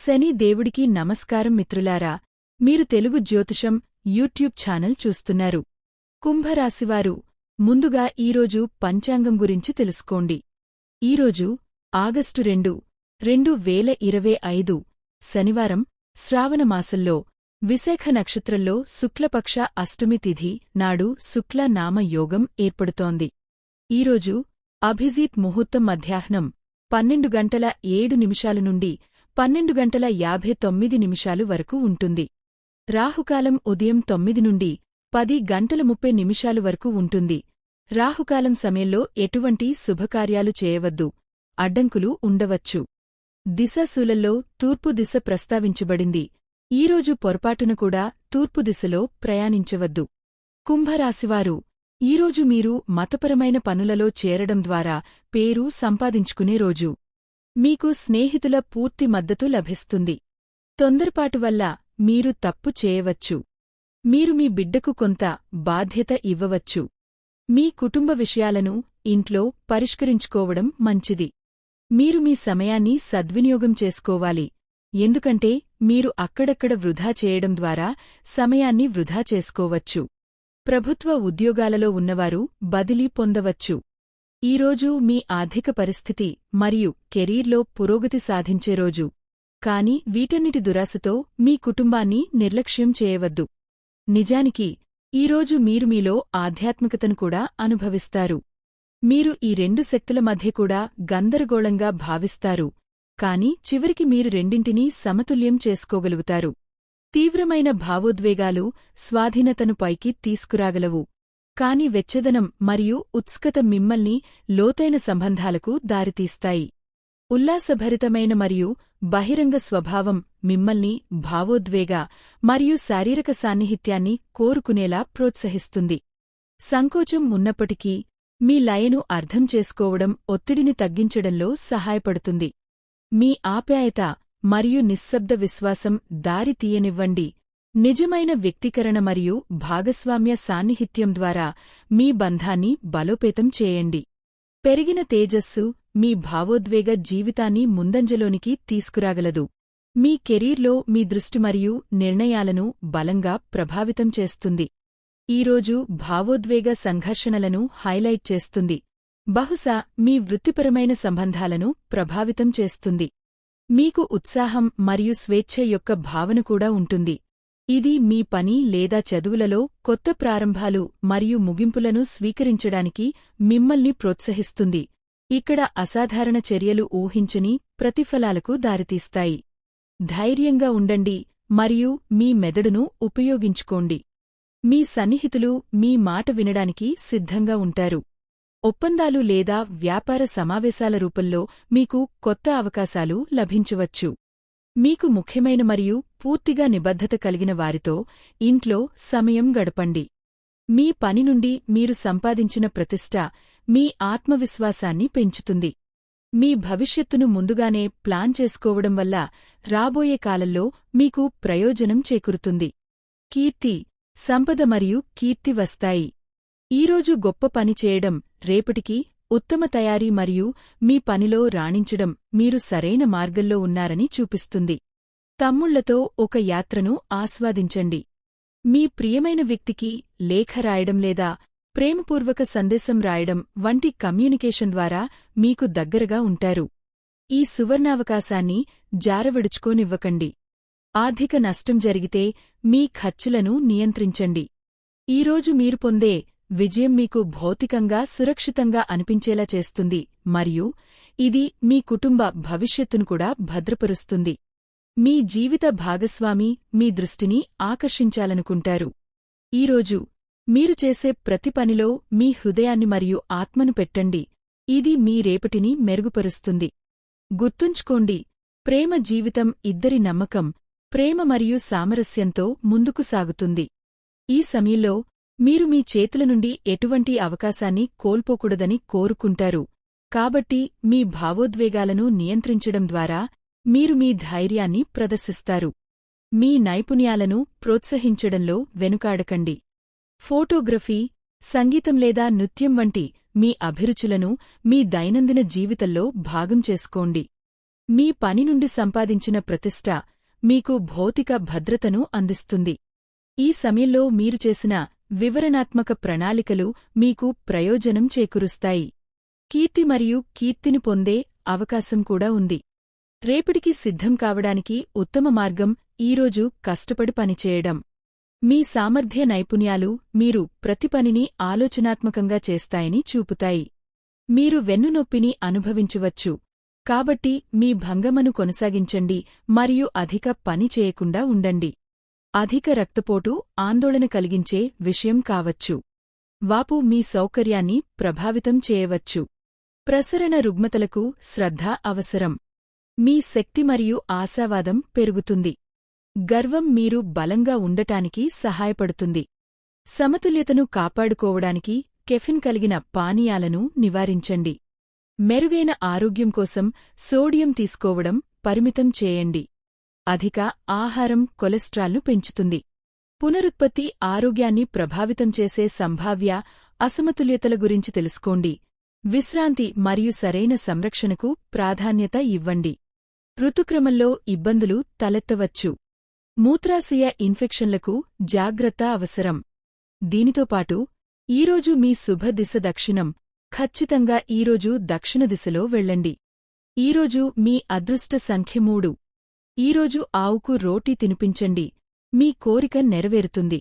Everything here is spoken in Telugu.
శని దేవుడికి నమస్కారం మిత్రులారా మీరు తెలుగు జ్యోతిషం యూట్యూబ్ ఛానల్ చూస్తున్నారు. కుంభరాశివారు ముందుగా ఈరోజు పంచాంగం గురించి తెలుసుకోండి. ఈరోజు ఆగస్టు రెండు రెండు వేల ఇరవై ఐదు శనివారం శ్రావణమాసంలో విశాఖ నక్షత్రంలో శుక్లపక్ష అష్టమి తిథి నాడు శుక్ల నామ యోగం ఏర్పడుతోంది. ఈరోజు అభిజీత్ ముహూర్తం మధ్యాహ్నం పన్నెండు గంటల ఏడు నిమిషాల నుండి పన్నెండు గంటల యాభై తొమ్మిది నిమిషాలు వరకు ఉంటుంది. రాహుకాలం ఉదయం తొమ్మిది నుండి పది గంటల ముప్పై నిమిషాలు వరకు ఉంటుంది. రాహుకాలం సమయంలో ఎటువంటి శుభకార్యాలు చేయవద్దు. అడ్డంకులు ఉండవచ్చు. దిశాశూలల్లో తూర్పు దిశ ప్రస్తావించబడింది. ఈరోజు పొరపాటున కూడా తూర్పు దిశలో ప్రయాణించవద్దు. కుంభరాశివారు ఈరోజు మీరు మతపరమైన పనులలో చేరడం ద్వారా పేరు సంపాదించుకునే రోజు. మీకు స్నేహితుల పూర్తి మద్దతు లభిస్తుంది. తొందరపాటు వల్ల మీరు తప్పు చేయవచ్చు. మీరు మీ బిడ్డకు కొంత బాధ్యత ఇవ్వవచ్చు. మీ కుటుంబ విషయాలను ఇంట్లో పరిష్కరించుకోవడం మంచిది. మీరు మీ సమయాన్ని సద్వినియోగం చేసుకోవాలి. ఎందుకంటే మీరు అక్కడక్కడ వృధా చేయడం ద్వారా సమయాన్ని వృధా చేసుకోవచ్చు. ప్రభుత్వ ఉద్యోగాలలో ఉన్నవారు బదిలీ పొందవచ్చు. ఈరోజు మీ ఆర్థిక పరిస్థితి మరియు కెరీర్లో పురోగతి సాధించే రోజు. కాని వీటన్నిటి దురాశతో మీ కుటుంబాన్ని నిర్లక్ష్యం చేయవద్దు. నిజానికి ఈరోజు మీరు మీలో ఆధ్యాత్మికతను కూడా అనుభవిస్తారు. మీరు ఈ రెండు శక్తుల మధ్య కూడా గందరగోళంగా భావిస్తారు. కాని చివరికి మీరు రెండింటినీ సమతుల్యం చేసుకోగలుగుతారు. తీవ్రమైన భావోద్వేగాలు స్వాధీనతను పైకి తీసుకురాగలవు. కాని వెచ్చదనం మరియు ఉత్స్కత మిమ్మల్ని లోతైన సంబంధాలకు దారితీస్తాయి. ఉల్లాసభరితమైన మరియు బహిరంగ స్వభావం మిమ్మల్ని భావోద్వేగ మరియు శారీరక సాన్నిహిత్యాన్ని కోరుకునేలా ప్రోత్సహిస్తుంది. సంకోచం ఉన్నప్పటికీ మీ లయను అర్థం చేసుకోవడం ఒత్తిడిని తగ్గించడంలో సహాయపడుతుంది. మీ ఆప్యాయత మరియు నిశ్శబ్ద విశ్వాసం దారి తీయనివ్వండి. నిజమైన వ్యక్తీకరణ మరియు భాగస్వామ్య సాన్నిహిత్యం ద్వారా మీ బంధాన్ని బలోపేతం చేయండి. పెరిగిన తేజస్సు మీ భావోద్వేగ జీవితాన్ని ముందంజలోనికి తీసుకురాగలదు. మీ కెరీర్లో మీ దృష్టి మరియు నిర్ణయాలను బలంగా ప్రభావితం చేస్తుంది. ఈరోజు భావోద్వేగ సంఘర్షణలను హైలైట్ చేస్తుంది. బహుశా మీ వృత్తిపరమైన సంబంధాలను ప్రభావితం చేస్తుంది. మీకు ఉత్సాహం మరియు స్వేచ్ఛ యొక్క భావన కూడా ఉంటుంది. ఇది మీ పని లేదా చదువులలో కొత్త ప్రారంభాలు మరియు ముగింపులను స్వీకరించడానికి మిమ్మల్ని ప్రోత్సహిస్తుంది. ఇక్కడ అసాధారణ చర్యలు ఊహించని ప్రతిఫలాలకు దారితీస్తాయి. ధైర్యంగా ఉండండి మరియు మీ మెదడును ఉపయోగించుకోండి. మీ సన్నిహితులు మీ మాట వినడానికి సిద్ధంగా ఉంటారు. ఒప్పందాలు లేదా వ్యాపార సమావేశాల రూపంలో మీకు కొత్త అవకాశాలు లభించవచ్చు. మీకు ముఖ్యమైన మరియు పూర్తిగా నిబద్ధత కలిగిన వారితో ఇంట్లో సమయం గడపండి. మీ పని నుండి మీరు సంపాదించిన ప్రతిష్ట మీ ఆత్మవిశ్వాసాన్ని పెంచుతుంది. మీ భవిష్యత్తును ముందుగానే ప్లాన్ చేసుకోవడం వల్ల రాబోయే కాలంలో మీకు ప్రయోజనం చేకూరుతుంది. కీర్తి సంపద మరియు కీర్తి వస్తాయి. ఈరోజు గొప్ప పని చేయడం రేపటికి ఉత్తమ తయారీ మరియు మీ పనిలో రాణించడం మీరు సరైన మార్గంలో ఉన్నారని చూపిస్తుంది. తమ్ముళ్ళతో ఒక యాత్రను ఆస్వాదించండి. మీ ప్రియమైన వ్యక్తికి లేఖ రాయడం లేదా ప్రేమపూర్వక సందేశం రాయడం వంటి కమ్యూనికేషన్ ద్వారా మీకు దగ్గరగా ఉంటారు. ఈ సువర్ణావకాశాన్ని జారవిడుచుకోనివ్వకండి. ఆర్థిక నష్టం జరిగితే మీ ఖర్చులను నియంత్రించండి. ఈరోజు మీరు పొందే విజయం మీకు భౌతికంగా సురక్షితంగా అనిపించేలా చేస్తుంది మరియు ఇది మీ కుటుంబ భవిష్యత్తును కూడా భద్రపరుస్తుంది. మీ జీవిత భాగస్వామి మీ దృష్టిని ఆకర్షించాలనుకుంటారు. ఈరోజు మీరు చేసే ప్రతి పనిలో మీ హృదయాన్ని మరియు ఆత్మను పెట్టండి. ఇది మీ రేపటిని మెరుగుపరుస్తుంది. గుర్తుంచుకోండి ప్రేమ జీవితం ఇద్దరి నమ్మకం ప్రేమ మరియు సామరస్యంతో ముందుకు సాగుతుంది. ఈ సమయంలో మీరు మీ చేతుల నుండి ఎటువంటి అవకాశాన్ని కోల్పోకూడదని కోరుకుంటారు. కాబట్టి మీ భావోద్వేగాలను నియంత్రించడం ద్వారా మీరు మీ ధైర్యాన్ని ప్రదర్శిస్తారు. మీ నైపుణ్యాలను ప్రోత్సహించడంలో వెనుకాడకండి. ఫోటోగ్రఫీ సంగీతం లేదా నృత్యం వంటి మీ అభిరుచులను మీ దైనందిన జీవితంలో భాగం చేసుకోండి. మీ పని నుండి సంపాదించిన ప్రతిష్ట మీకు భౌతిక భద్రతను అందిస్తుంది. ఈ సమయంలో మీరు చేసిన వివరణాత్మక ప్రణాళికలు మీకు ప్రయోజనం చేకూరుస్తాయి. కీర్తి మరియు కీర్తిని పొందే అవకాశం కూడా ఉంది. రేపటికి సిద్ధం కావడానికి ఉత్తమ మార్గం ఈరోజు కష్టపడి పనిచేయడం. మీ సామర్థ్య నైపుణ్యాలు మీరు ప్రతి పనిని ఆలోచనాత్మకంగా చేస్తాయని చూపుతాయి. మీరు వెన్నునొప్పిని అనుభవించవచ్చు. కాబట్టి మీ భంగమను కొనసాగించండి మరియు అధిక పని చేయకుండా ఉండండి. అధిక రక్తపోటు ఆందోళన కలిగించే విషయం కావచ్చు. వాపు మీ సౌకర్యాన్ని ప్రభావితం చేయవచ్చు. ప్రసరణ రుగ్మతలకు శ్రద్ధ అవసరం. మీ శక్తి మరియు ఆశావాదం పెరుగుతుంది. గర్వం మీరు బలంగా ఉండటానికి సహాయపడుతుంది. సమతుల్యతను కాపాడుకోవడానికి కెఫిన్ కలిగిన పానీయాలను నివారించండి. మెరుగైన ఆరోగ్యం కోసం సోడియం తీసుకోవడం పరిమితం చేయండి. అధిక ఆహారం కొలెస్ట్రాల్ను పెంచుతుంది. పునరుత్పత్తి ఆరోగ్యాన్ని ప్రభావితం చేసే సంభావ్య అసమతుల్యతల గురించి తెలుసుకోండి. విశ్రాంతి మరియు సరైన సంరక్షణకు ప్రాధాన్యత ఇవ్వండి. ఋతుక్రమంలో ఇబ్బందులు తలెత్తవచ్చు. మూత్రాశయ ఇన్ఫెక్షన్లకు జాగ్రత్త అవసరం. దీనితోపాటు ఈరోజు మీ శుభదిశ దక్షిణం. ఖచ్చితంగా ఈరోజు దక్షిణ దిశలో వెళ్ళండి. ఈరోజు మీ అదృష్ట సంఖ్య మూడు. ఈరోజు ఆవుకు రోటీ తినిపించండి. మీ కోరిక నెరవేరుతుంది.